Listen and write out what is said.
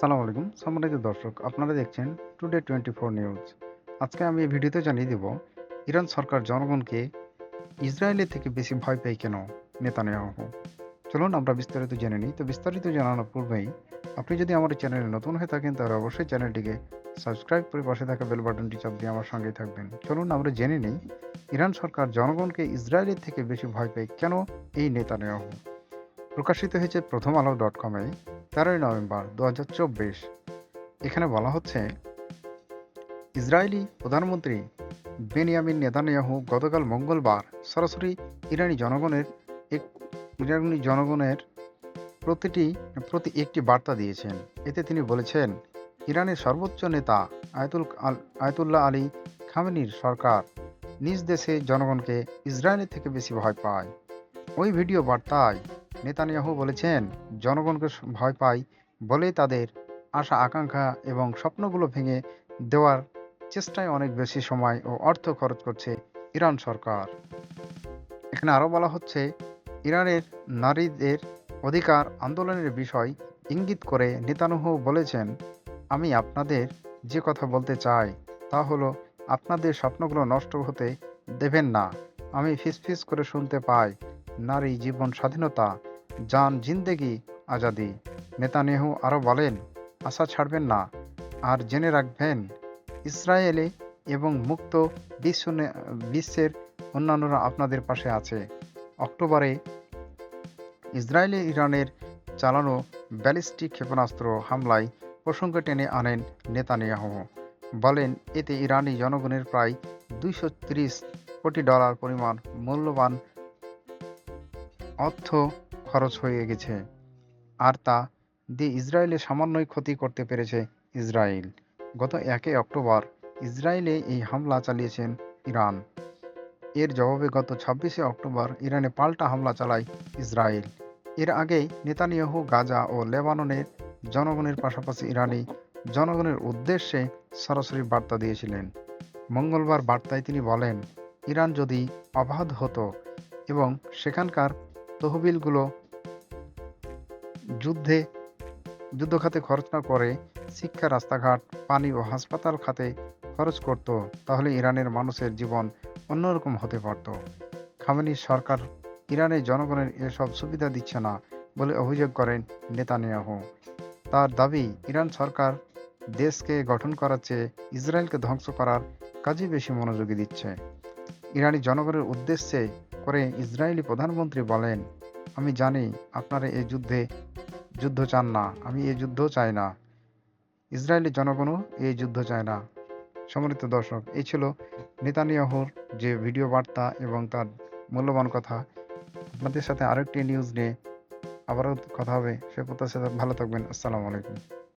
সালাম আলাইকুম। সম্মানিত দর্শক, আপনারা দেখছেন টুডে টোয়েন্টি ফোর নিউজ আজকে আমি এই ভিডিওতে জানিয়ে দেব, ইরান সরকার জনগণকে ইসরায়েলের থেকে বেশি ভয় পায় কেন নেতানিয়াহু? চলুন আমরা বিস্তারিত জেনে নিই। তো বিস্তারিত জানানোর পূর্বেই আপনি যদি আমার চ্যানেলে নতুন হয়ে থাকেন, তাহলে অবশ্যই চ্যানেলটিকে সাবস্ক্রাইব করে পাশে থাকা বেল বাটনটি চাপ দিয়ে আমার সঙ্গেই থাকবেন। চলুন আমরা জেনে নিই, ইরান সরকার জনগণকে ইসরায়েলের থেকে বেশি ভয় পায় কেন এই নেতানিয়াহু? প্রকাশিত হয়েছে প্রথম আলো ডট কমে তেরোই নভেম্বর দু হাজার চব্বিশ। এখানে বলা হচ্ছে, ইসরায়েলি প্রধানমন্ত্রী বেনিয়ামিন নেতানিয়াহু গতকাল মঙ্গলবার সরাসরি ইরানি জনগণের এক, ইরানি জনগণের প্রতিটি, প্রতি একটি বার্তা দিয়েছেন। এতে তিনি বলেছেন, ইরানের সর্বোচ্চ নেতা আয়তুল আয়তুল্লাহ আলী খামেনির সরকার নিজ দেশে জনগণকে ইসরায়েলের থেকে বেশি ভয় পায়। ওই ভিডিও বার্তায় নেতানিয়াহু বলেছেন, জনগণকে ভয় পায় বলেই তাদের আশা, আকাঙ্ক্ষা এবং স্বপ্নগুলো ভেঙে দেওয়ার চেষ্টায় অনেক বেশি সময় ও অর্থ খরচ করছে ইরান সরকার। এখানে আরও বলা হচ্ছে, ইরানের নারীদের অধিকার আন্দোলনের বিষয় ইঙ্গিত করে নেতানুহু বলেছেন, আমি আপনাদের যে কথা বলতে চাই তা হলো, আপনাদের স্বপ্নগুলো নষ্ট হতে দেবেন না। আমি ফিসফিস করে শুনতে পাই নারী জীবন স্বাধীনতা যান জিন্দেগি, আজাদি। নেতানিয়াহু আরও বলেন, আশা ছাড়বেন না, আর জেনে রাখবেন, ইসরায়েলে এবং মুক্ত বিশ্ব বিশ্বের অন্যান্যরা আপনাদের পাশে আছে। অক্টোবরে ইসরায়েলে ইরানের চালানো ব্যালিস্টিক ক্ষেপণাস্ত্র হামলায় প্রসঙ্গ টেনে আনেন নেতানিয়াহু বলেন, এতে ইরানি জনগণের প্রায় দুইশো ত্রিশ কোটি ডলার পরিমাণ মূল্যবান অর্থ খরচ হয়ে গেছে। আর তা দিয়ে ইসরায়েলে সামান্যই ক্ষতি করতে পেরেছে ইসরায়েল। গত একে অক্টোবর ইসরায়েলে এই হামলা চালিয়েছেন ইরান। এর জবাবে গত ছাব্বিশে অক্টোবর ইরানে পাল্টা হামলা চালায় ইসরায়েল। এর আগে নেতানিয়াহু গাজা ও লেবাননের জনগণের পাশাপাশি ইরানি জনগণের উদ্দেশ্যে সরাসরি বার্তা দিয়েছিলেন। মঙ্গলবার বার্তায় তিনি বলেন, ইরান যদি অবাধ হতো এবং সেখানকার তহবিলগুলো যুদ্ধে যুদ্ধ খাতে খরচ না করে শিক্ষা, রাস্তাঘাট, পানি ও হাসপাতাল খাতে খরচ করত, তাহলে ইরানের মানুষের জীবন অন্যরকম হতে পারত। খামেনির সরকার ইরানের জনগণের এসব সুবিধা দিচ্ছে না বলে অভিযোগ করেন নেতানিয়াহু। তার দাবি, ইরান সরকার দেশকে গঠন করার চেয়ে ইসরায়েলকে ধ্বংস করার কাজে বেশি মনোযোগী দিচ্ছে। ইরানি জনগণের উদ্দেশ্যে করে ইসরায়েলি প্রধানমন্ত্রী বলেন, আমি জানি আপনারা এই যুদ্ধে যুদ্ধ চান না, আমি এই যুদ্ধ চাই না। ইসরায়েলি জনগণও এই যুদ্ধ চায় না। সম্মানিত দর্শক, এই ছিল নেতানিয়াহুর যে ভিডিও বার্তা এবং তার মূল্যবান কথা। আপনাদের সাথে আরেকটি নিউজ নিয়ে আবারও কথা হবে। সে প্রত্যাশা, ভালো থাকবেন। আসসালামু আলাইকুম।